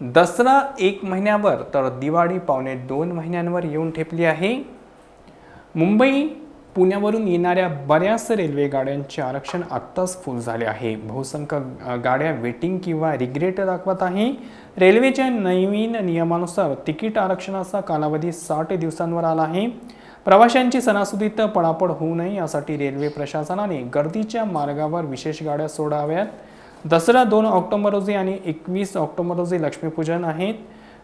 दसरा एक महिन्यावर तर दिवाळी पावणे दोन महिन्यांवर येऊन ठेपली आहे. मुंबई पुण्यावरून येणाऱ्या बऱ्याच रेल्वे गाड्यांचे आरक्षण आत्ताच फुल झाले आहे. बहुसंख्य गाड्या वेटिंग किंवा रिग्रेट दाखवत आहे. रेल्वेच्या नवीन नियमानुसार तिकीट आरक्षणाचा कालावधी साठ दिवसांवर आला आहे. प्रवाशांची सणासुदीत पळापळ होऊ नये यासाठी रेल्वे प्रशासनाने गर्दीच्या मार्गावर विशेष गाड्या सोडाव्यात. दसरा दोन ऑक्टोबर रोजी आणि एकवीस ऑक्टोबर रोजी लक्ष्मीपूजन आहेत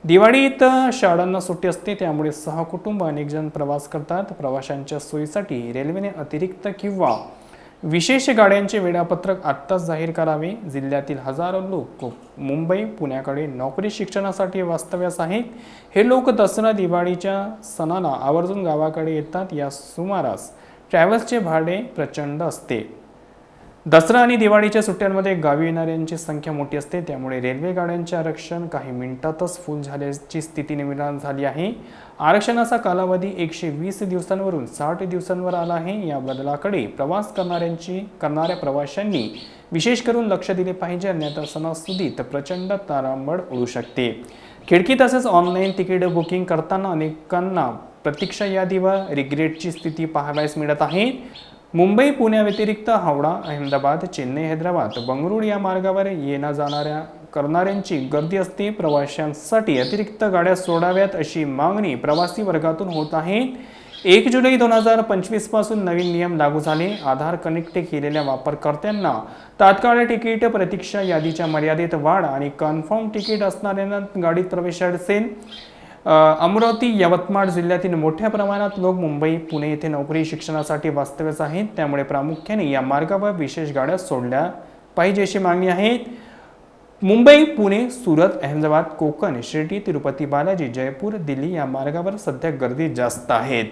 दिवाळीत शाळांना सुट्टी असते त्यामुळे सहकुटुंब अनेक जण प्रवास करतात. प्रवाशांच्या सोयीसाठी रेल्वेने अतिरिक्त किंवा विशेष गाड्यांचे वेळापत्रक आत्ताच जाहीर करावे. जिल्ह्यातील हजारो लोक मुंबई पुण्याकडे नोकरी शिक्षणासाठी वास्तव्यास आहेत. हे लोक दसरा दिवाळीच्या सणाला आवर्जून गावाकडे येतात. या सुमारास ट्रॅव्हल्सचे भाडे प्रचंड असते. दसरा आणि दिवाळीच्या सुट्ट्यांमध्ये गावी येणाऱ्यांची संख्या मोठी असते. त्यामुळे रेल्वे गाड्यांचे आरक्षण काही मिनिटातच फुल झाल्याची स्थिती निर्माण झाली आहे. आरक्षणाचा कालावधी एकशे वीस दिवसांवरून साठ दिवसांवर आला आहे. या बदलाकडे प्रवास करणाऱ्यांची करणाऱ्या प्रवाशांनी विशेष करून लक्ष दिले पाहिजे. अन्यथा सणासुदीत प्रचंड तारांबळ उडू शकते. खिडकी तसेच ऑनलाईन तिकीट बुकिंग करताना अनेकांना प्रतीक्षा यादीवर रिग्रेटची स्थिती पाहावयास मिळत आहे. मुंबई पुण्याव्यतिरिक्त हावडा अहमदाबाद चेन्नई हैदराबाद बंगळुरू या मार्गावर येणा जाणाऱ्या करणाऱ्यांची गर्दी असते. प्रवाशांसाठी अतिरिक्त गाड्या सोडाव्यात अशी मागणी प्रवासी वर्गातून होत आहे. एक जुलै दोन हजार पंचवीसपासून नवीन नियम लागू झाले. आधार कनेक्ट केलेल्या वापरकर्त्यांना तात्काळ तिकीट प्रतीक्षा यादीच्या मर्यादेत वाढ आणि कन्फर्म तिकीट असणाऱ्यांना गाडीत प्रवेश असेल अमरावती यवतमाळ जिल्ह्यातील मोठ्या प्रमाणात लोक मुंबई पुणे येथे नोकरी शिक्षणासाठी वास्तव्यास आहेत. त्यामुळे प्रामुख्याने या मार्गावर विशेष गाड्या सोडल्या पाहिजे अशी मागणी आहे. मुंबई पुणे सुरत अहमदाबाद कोकण शिर्डी तिरुपती बालाजी जयपूर दिल्ली या मार्गावर सध्या गर्दी जास्त आहेत.